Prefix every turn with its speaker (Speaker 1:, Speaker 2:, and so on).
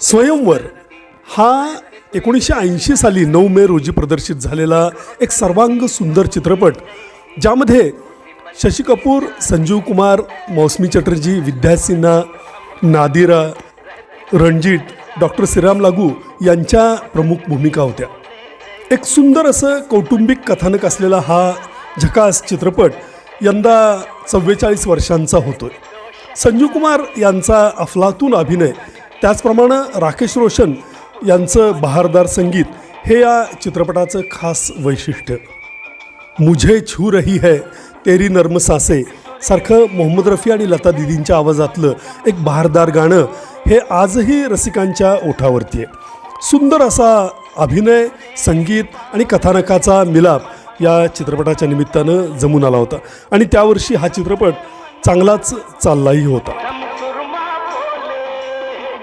Speaker 1: स्वयंवर. हा एकोणीसशे ऐंशी साली नऊ मे रोजी प्रदर्शित झालेला एक सर्वांग सुंदर चित्रपट ज्यामध्ये शशी कपूर संजीव कुमार मौसमी चटर्जी विद्या सिन्हा नादिरा रणजित डॉक्टर श्रीराम लागू यांच्या प्रमुख भूमिका होत्या. एक सुंदर असं कौटुंबिक कथानक असलेला हा झकास चित्रपट यंदा चव्वेचाळीस वर्षांचा होतोय. संजीव कुमार यांचा अफलातून अभिनय त्याचप्रमाणे राकेश रोशन यांचं बहारदार संगीत हे या चित्रपटाचं खास वैशिष्ट्य. मुझे छू रही है तेरी नर्म सासे सारखं मोहम्मद रफी आणि लता दिदींच्या आवाजातलं एक बहारदार गाणं हे आजही रसिकांच्या ओठावरती आहे. सुंदर असा अभिनय संगीत आणि कथानकाचा मिलाप या चित्रपटाच्या निमित्तानं जमून आला होता आणि त्यावर्षी हा चित्रपट चांगलाच चाललाही होता.